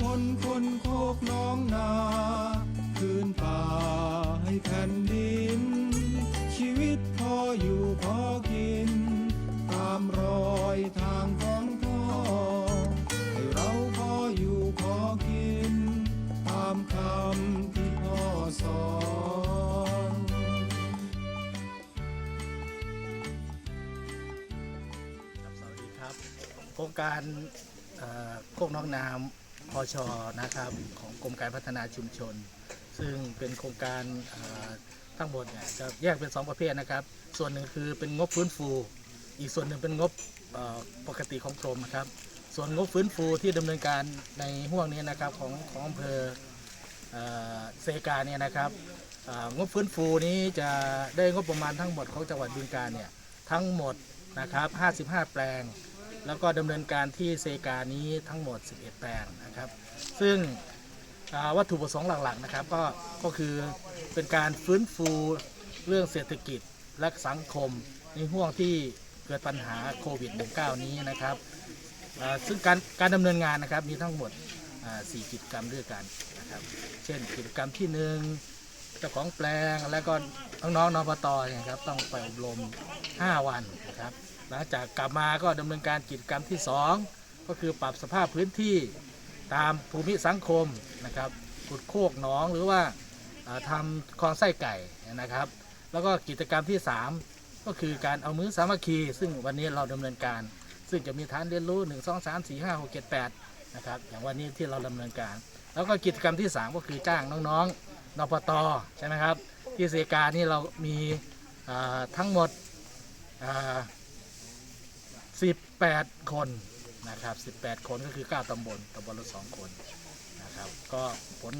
พลคนโคกน้องนา คืนป่าให้แผ่นดิน ชีวิตพออยู่พอกิน ตามรอยทางของพ่อ ให้เราพออยู่พอกิน ตามคำที่พ่อสอนครับสวัสดีครับ โครงการเอ่อโคกน้องน้ำ พอชนะครับของกรมการพัฒนาชุมชน ซึ่งเป็นโครงการทั้งหมดเนี่ยจะแยกเป็น 2 ประเภทนะครับ ส่วนหนึ่งคือเป็นงบฟื้นฟู อีกส่วนหนึ่งเป็นงบปกติของกรมนะครับ ส่วนงบฟื้นฟูที่ดำเนินการในห่วงนี้นะครับของของอำเภอเซกาเนี่ยนะครับงบฟื้นฟูนี้จะได้งบประมาณทั้งหมดของจังหวัดบึงกาฬเนี่ยทั้งหมดนะครับ 55 แปลง แล้วก็ดำเนินการที่เซกานี้ทั้งหมด 11 แปลงนะครับ ซึ่งวัตถุประสงค์หลักๆนะครับก็ก็คือเป็นการฟื้นฟูเรื่องเศรษฐกิจและสังคมในห่วงที่เกิดปัญหาโควิด -19 นี้นะครับซึ่งการการดำเนินงานนะครับมีทั้งหมด 4 กิจกรรมด้วยกันนะครับ เช่นกิจกรรมที่หนึ่ง จ้าของแปลงแล้วก็น้องๆนปตเนี่ยครับต้องไปอบรม 5 วันนะครับหลังจากกลับมาก็ดำเนินการกิจกรรมที่ 2 ก็คือปรับสภาพพื้นที่ตามภูมิสังคมนะครับขุดโคกหนองหรือว่าทำคลองไส้ไก่นะครับ แล้วก็กิจกรรมที่ 3 ก็คือการเอามือสามัคคี ซึ่งวันนี้เราดำเนินการ ซึ่งจะมีฐานเรียนรู้ 1 2 3 4 5 6 7 8 นะครับอย่างวันนี้ที่เราดำเนินการ แล้วก็กิจกรรมที่ 3 ก็คือจ้างน้องๆนปตใช่ไหมครับที่เซกานี่เรามีทั้งหมด 18 คนนะครับ 18 คนก็คือ 9ตำบลตำบลละ 2 คนนะครับก็ผล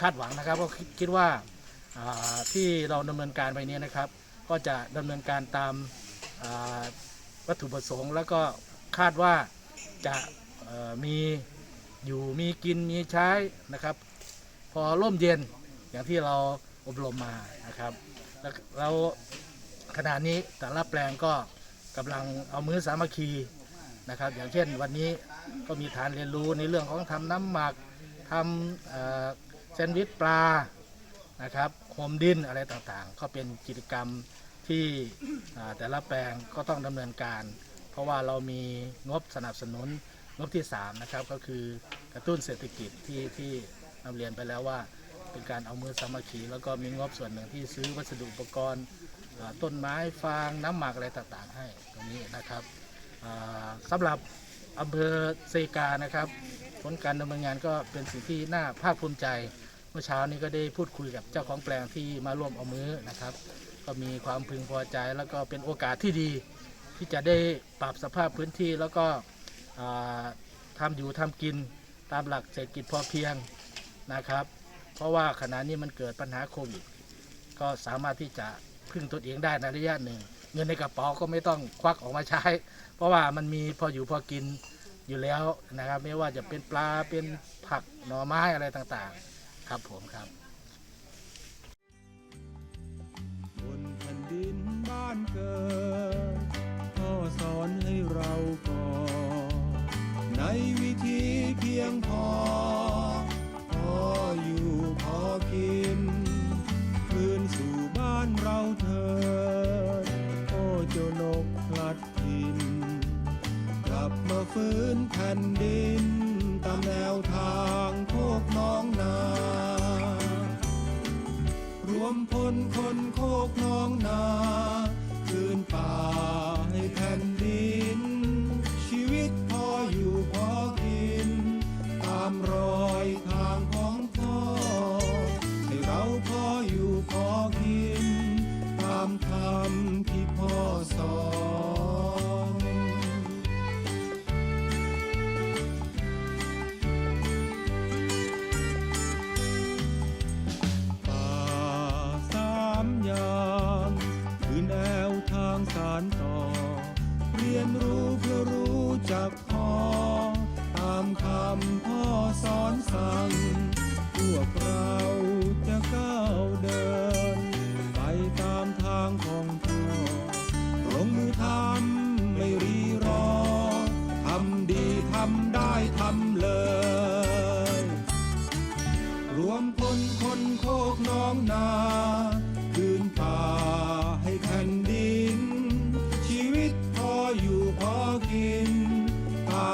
คาดหวังนะครับก็คิดว่าที่เราดำเนินการไปนี้นะครับ ก็จะดำเนินการตามวัตถุประสงค์ แล้วก็คาดว่าจะ มีอยู่มีกินมีใช้นะครับ พอร่มเย็นอย่างที่เราอบรมมานะครับ แล้วเราขณะนี้แต่ละแปลงก็กำลังเอามือสามัคคีนะครับ อย่างเช่นวันนี้ก็มีฐานเรียนรู้ในเรื่องของทำน้ำหมักทำแซนด์วิชปลานะครับโฮมดินอะไรต่างๆ ก็เป็นกิจกรรมที่แต่ละแปลงก็ต้องดำเนินการ เพราะว่าเรามีงบสนับสนุน งบที่3นะครับก็คือกระตุ้นเศรษฐกิจที่ที่นำเรียนไปแล้วว่า เป็นการเอามือสามัคคีแล้วก็มีงบส่วนหนึ่งที่ซื้อวัสดุอุปกรณ์ต้นไม้ฟางน้ำหมักอะไรต่างๆ ให้ตรงนี้นะครับอ่าสำหรับอำเภอเซกานะครับ ผลการดำเนินงานก็เป็นสิ่งที่น่าภาคภูมิใจ เมื่อเช้านี้ก็ได้พูดคุยกับเจ้าของแปลงที่มาร่วมเอามือนะครับ ก็มีความพึงพอใจแล้วก็เป็นโอกาสที่ดี ที่จะได้ปรับสภาพพื้นที่แล้วก็ อ่าทำอยู่ทำกินตามหลักเศรษฐกิจพอเพียงนะครับ เพราะว่าขณะนี้มันเกิดปัญหาโควิด ก็สามารถที่จะพึ่งตนเองได้ในระยะหนึ่ง เงินในกระเป๋าก็ไม่ต้องควักออกมาใช้ เพราะว่ามันมีพออยู่พอกินอยู่แล้วนะครับ ไม่ว่าจะเป็นปลาเป็นผักหน่อไม้อะไรต่างๆ ครับผมครับบนแผ่นดินบ้านเกิด ธีเพียงพอ พออยู่พอกิน คืนสู่บ้านเราเถิดโอ้เจ้านกพลัดถิ่นกลับมาฟื้นแผ่นดิน ตามแนวทางโคกน้องนา รวมพลคนโคกน้องนา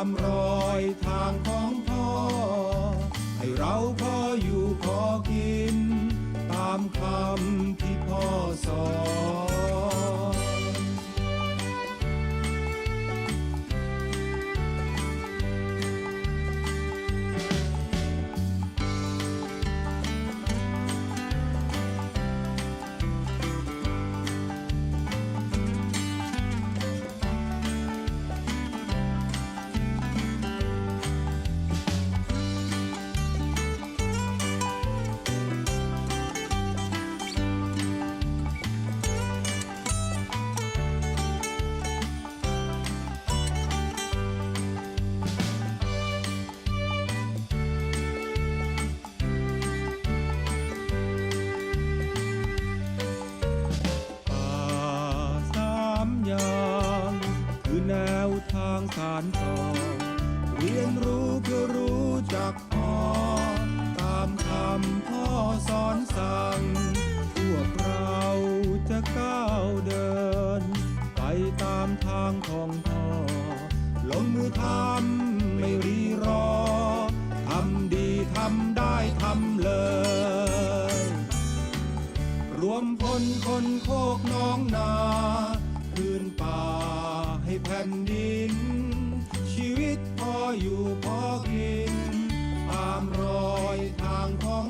ามรอยทางของพ่อ ให้เราางสารต่อ เรียนรู้เพื่อรู้จักพอ ตามคำพ่อสอนสั่ง พวกเราจะก้าวเดิน ไปตามทางของพ่อ ลงมือทำไม่รีรอ ทำดีทำได้ทำเลย รวมพลคนโคกน้องนาคืนป่าให้แผ่นดิน ออยู่พอกิน ตามรอยทางของ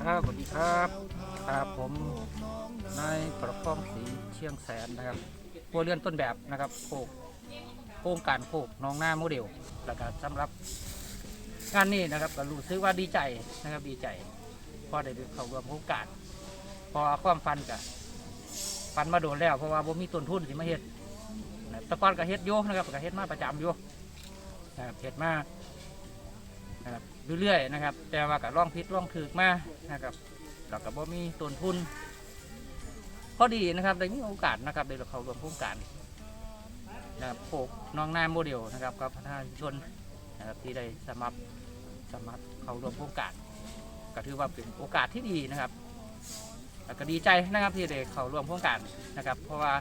ครับสวัสดีครับครับผมนายประคองศรีเชียงแสนนะครับครัวเรือนต้นแบบนะครับโคกโครงการโคกน้องหน้าโมเดลแล้วก็สำหรับงานนี้นะครับก็รู้สึกว่าดีใจนะครับดีใจพอได้เข้าร่วมโครงการพอความฟันกับฟันมาโดนแล้วเพราะว่าบ่มีต้นทุนสิมาเฮ็ดนะแตะกอนก็เฮ็ดอยู่นะครับก็เฮ็ดมาประจำอยู่นะครับเฮ็ดมา นะครับเรื่อยๆนะครับ แต่ว่าก็ล่องพิษล่องถือมานะครับแล้วก็บ่มีต้นทุนพอดีนะครับได้มีโอกาสนะครับได้เข้าร่วมโครงการนะครับโปกน้องนาโมเดลนะครับกับประชาชนนะครับที่ได้สมัครสมัครเข้าร่วมโครงการก็ถือว่าเป็นโอกาสที่ดีนะครับแล้วก็ดีใจนะครับที่ได้เข้าร่วมโครงการนะครับ เพราะว่า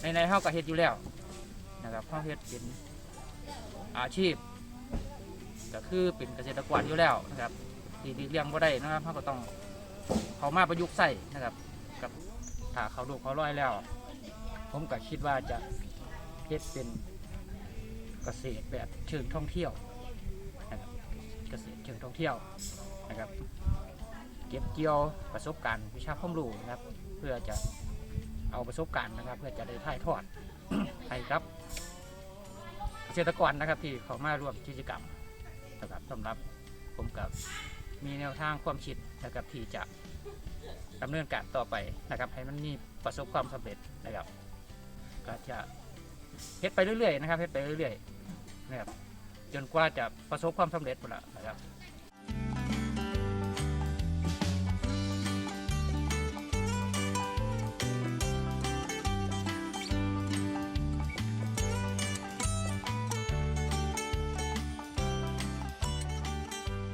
ในในเฮาก็เฮ็ดอยู่แล้วนะครับเฮาเฮ็ดเป็นอาชีพ ก็คือเป็นเกษตรกรอยู่แล้วนะครับที่เลี่ยงบ่ได้นะครับเขาก็ต้องเขามาประยุกต์ใส่นะครับ กับถ้าเขาดูเขาร้อยแล้ว ผมก็คิดว่าจะเฮ็ดเป็นเกษตรแบบเชิงท่องเที่ยวนะครับเกษตรเชิงท่องเที่ยวนะครับ เก็บเกี่ยวประสบการณ์วิชาความรู้นะครับ เพื่อจะเอาประสบการณ์นะครับ เพื่อจะได้ถ่ายทอดให้ครับ เกษตรกรนะครับที่เขามาร่วมกิจกรรม นะครับสำหรับผมกับมีแนวทางความคิดนะครับที่จะดำเนินการต่อไปนะครับ ให้มันมีประสบความสำเร็จนะครับ ก็จะเฮ็ดไปเรื่อยๆนะครับเฮ็ดไปเรื่อยๆนะครับจนกว่าจะประสบความสำเร็จหมดละนะครับ